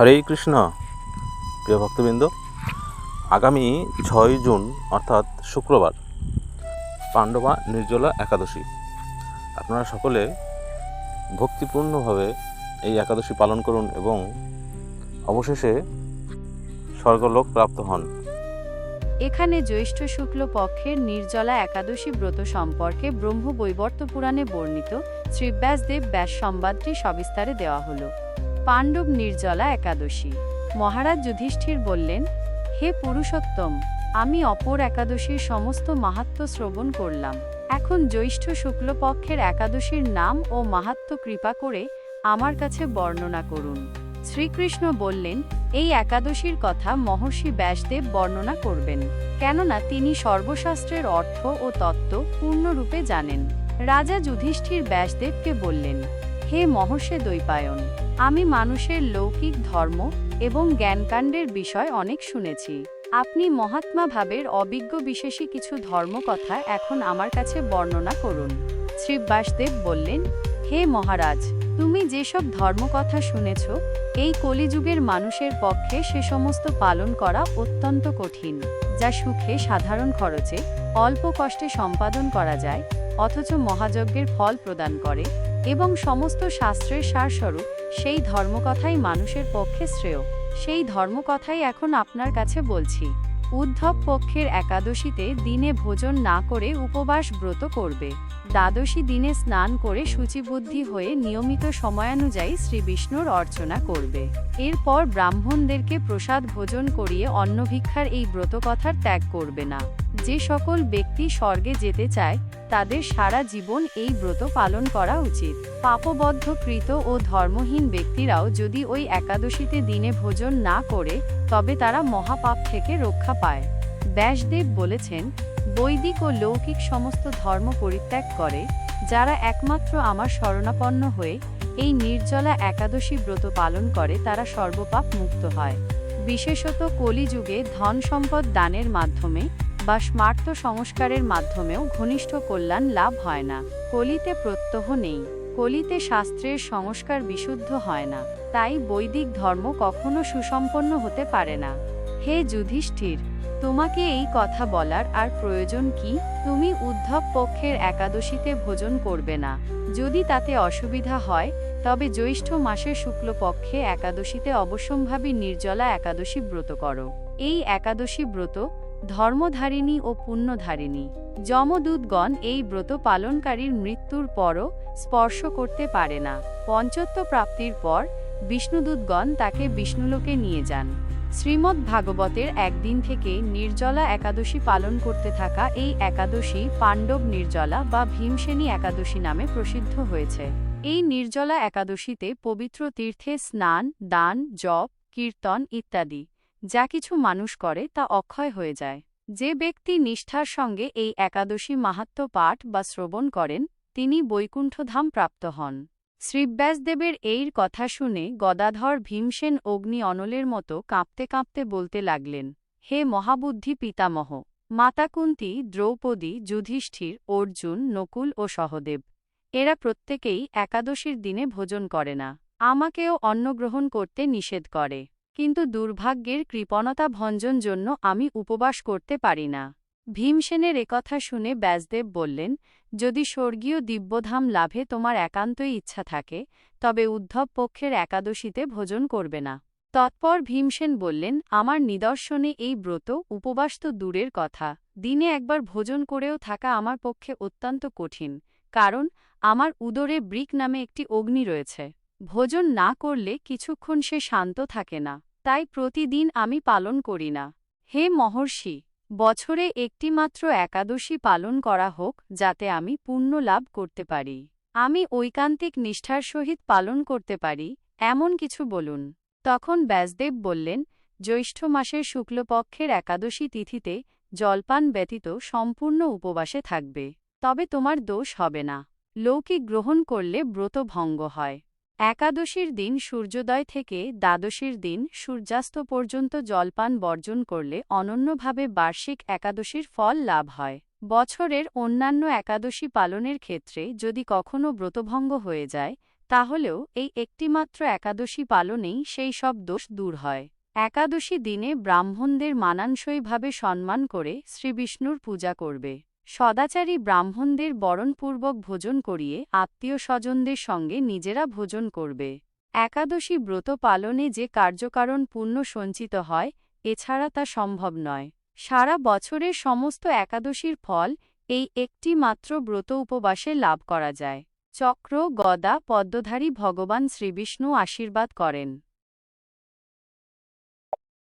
হরে কৃষ্ণ। প্রিয় ভক্তবৃন্দ, আগামী ছয় জুন, অর্থাৎ শুক্রবার, পাণ্ডবা নির্জলা একাদশী। আপনারা সকলে ভক্তিপূর্ণভাবে এই একাদশী পালন করুন এবং অবশেষে স্বর্গলোক প্রাপ্ত হন। এখানে জ্যৈষ্ঠ শুক্ল পক্ষের নির্জলা একাদশী ব্রত সম্পর্কে ব্রহ্ম পুরাণে বর্ণিত শ্রী ব্যাসদেব ব্যাস সংবাদটি সবিস্তারে দেওয়া হল। পাণ্ডব নির্জলা একাদশী। মহারাজ যুধিষ্ঠির বললেন, হে পুরুষোত্তম, আমি অপর একাদশীর সমস্ত মাহাত্ম্য শ্রবণ করলাম। এখন জ্যৈষ্ঠ শুক্লপক্ষের একাদশীর নাম ও মাহাত্ম্য কৃপা করে আমার কাছে বর্ণনা করুন। শ্রীকৃষ্ণ বললেন, এই একাদশীর কথা মহর্ষি ব্যাসদেব বর্ণনা করবেন, কেননা তিনি সর্বশাস্ত্রের অর্থ ও তত্ত্ব পূর্ণরূপে জানেন। রাজা যুধিষ্ঠির ব্যাসদেবকে বললেন, হে মহর্ষে দৈপায়ন আমি মানুষের লৌকিক ধর্ম এবং জ্ঞানকাণ্ডের বিষয় অনেক শুনেছি। আপনি মহাত্মা ভাবের অভিজ্ঞ বিশেষী কিছু ধর্মকথা এখন আমার কাছে বর্ণনা করুন। শ্রীবাসদেব বললেন, হে মহারাজ, তুমি যেসব ধর্মকথা শুনেছ, এই কলিযুগের মানুষের পক্ষে সে সমস্ত পালন করা অত্যন্ত কঠিন, যা সুখে সাধারণ খরচে, অল্প কষ্টে সম্পাদন করা যায়, অথচ মহাযজ্ঞের ফল প্রদান করে এবং সমস্ত শাস্ত্রের সারস্বরূপ সেই ধর্মকথাই মানুষের পক্ষে শ্রেয়। সেই ধর্মকথাই এখন আপনার কাছে বলছি। উদ্ধব পক্ষের একাদশীতে দিনে ভোজন না করে উপবাস ব্রত করবে। দ্বাদশী দিনে স্নান করে সূচিবুদ্ধি হয়ে নিয়মিত সময়ানুযায়ী শ্রী বিষ্ণুর অর্চনা করবে। এরপর ব্রাহ্মণদেরকে প্রসাদ ভোজন করিয়ে অন্নভিক্ষার এই ব্রতকথার ত্যাগ করবে না। যে সকল ব্যক্তি স্বর্গে যেতে চায় তাদের সারা জীবন এই ব্রত পালন করা উচিত। পাপবদ্ধ কৃত ও ধর্মহীন ব্যক্তিরাও যদি ওই একাদশীতে দিনে ভোজন না করে, তবে তারা মহাপাপ থেকে রক্ষা পায়। ব্যাসদেব বলেছেন, বৈদিক ও লৌকিক সমস্ত ধর্ম পরিত্যাগ করে, যারা একমাত্র আমার শরণাপন্ন হয়ে এই নির্জলা একাদশী ব্রত পালন করে, তারা সর্বপাপ মুক্ত হয়। বিশেষত কলিযুগে ধন সম্পদ দানের মাধ্যমে বা স্মার্ত সংস্কারের মাধ্যমেও ঘনিষ্ঠ কল্যাণ লাভ হয় না। কলিতে প্রত্যহ নেই। কলিতে শাস্ত্রের সংস্কার বিশুদ্ধ হয় না। তাই বৈদিক ধর্ম কখনো সুসম্পন্ন হতে পারে না। হে যুধিষ্ঠির, তোমাকে এই কথা বলার আর প্রয়োজন কি? তুমি উদ্ধব পক্ষের একাদশীতে ভোজন করবে না। যদি তাতে অসুবিধা হয়, তবে জ্যৈষ্ঠ মাসের শুক্লপক্ষে একাদশীতে অবশ্যম্ভাবী নির্জলা একাদশী ব্রত করো। এই একাদশী ব্রত ধর্মধারিণী ও পুণ্যধারিণী। যমদূতগণ এই ব্রত পালনকারীর মৃত্যুর পরও স্পর্শ করতে পারে না। পঞ্চত্ব প্রাপ্তির পর বিষ্ণুদূতগণ তাকে বিষ্ণুলোকে নিয়ে যান। শ্রীমদ্ ভাগবতের একদিন থেকে নির্জলা একাদশী পালন করতে থাকা এই একাদশী পাণ্ডব নির্জলা বা ভীমসেনী একাদশী নামে প্রসিদ্ধ হয়েছে। এই নির্জলা একাদশীতে পবিত্র তীর্থে স্নান, দান, জপ, কীর্তন ইত্যাদি যা কিছু মানুষ করে তা অক্ষয় হয়ে যায়। যে ব্যক্তি নিষ্ঠার সঙ্গে এই একাদশী মাহাত্ম্য পাঠ বা শ্রবণ করেন, তিনি বৈকুণ্ঠধাম প্রাপ্ত হন। শ্রীব্যাসদেবের এইর কথা শুনে গদাধর ভীমসেন অগ্নি অনলের মতো কাঁপতে কাঁপতে বলতে লাগলেন, হে মহাবুদ্ধি পিতামহ, মাতা কুন্তি, দ্রৌপদী, যুধিষ্ঠির, অর্জুন, নকুল ও সহদেব, এরা প্রত্যেকেই একাদশীর দিনে ভোজন করে না, আমাকেও অন্নগ্রহণ করতে নিষেধ করে। কিন্তু দুর্ভাগ্যের কৃপণতা ভঞ্জন জন্য আমি উপবাস করতে পারি না। ভীমসেনের একথা শুনে ব্যাসদেব বললেন, যদি স্বর্গীয় দিব্যধাম লাভে তোমার একান্তই ইচ্ছা থাকে, তবে উদ্ধব পক্ষের একাদশীতে ভোজন করবে না। তৎপর ভীমসেন বললেন, আমার নিদর্শনে এই ব্রত উপবাস তো দূরের কথা। দিনে একবার ভোজন করেও থাকা আমার পক্ষে অত্যন্ত কঠিন, কারণ আমার উদরে ব্রিক নামে একটি অগ্নি রয়েছে। ভোজন না করলে কিছুক্ষণ সে শান্ত থাকে না। তাই প্রতিদিন আমি পালন করি না। হে মহর্ষি, বছরে একটিমাত্র একাদশী পালন করা হোক, যাতে আমি পুণ্য লাভ করতে পারি। আমি ঐকান্তিক নিষ্ঠার সহিত পালন করতে পারি, এমন কিছু বলুন। তখন ব্যাসদেব বললেন, জ্যৈষ্ঠ মাসের শুক্লপক্ষের একাদশী তিথিতে জলপান ব্যতীত সম্পূর্ণ উপবাসে থাকবে, তবে তোমার দোষ হবে না। লৌকিক গ্রহণ করলে ব্রত ভঙ্গ হয়। একাদশীর দিন সূর্যোদয় থেকে দ্বাদশীর দিন সূর্যাস্ত পর্যন্ত জলপান বর্জন করলে অনন্যভাবে বার্ষিক একাদশীর ফল লাভ হয়। বছরের অন্যান্য একাদশী পালনের ক্ষেত্রে যদি কখনও ব্রতভঙ্গ হয়ে যায়, তাহলেও এই একটিমাত্র একাদশী পালনেই সেই সব দোষ দূর হয়। একাদশী দিনে ব্রাহ্মণদের মানানসইভাবে সম্মান করে শ্রীবিষ্ণুর পূজা করবে। সদাচারী ব্রাহ্মণদের বরণপূর্বক ভোজন করিয়ে আত্মীয় স্বজনদের সঙ্গে নিজেরা ভোজন করবে। একাদশী ব্রত পালনে যে কার্যকারণ পুণ্য সঞ্চিত হয়, এছাড়া তা সম্ভব নয়। সারা বছরের সমস্ত একাদশীর ফল এই একটি মাত্র ব্রত উপবাসে লাভ করা যায়। চক্র, গদা, পদ্মধারী ভগবান শ্রীবিষ্ণু আশীর্বাদ করেন।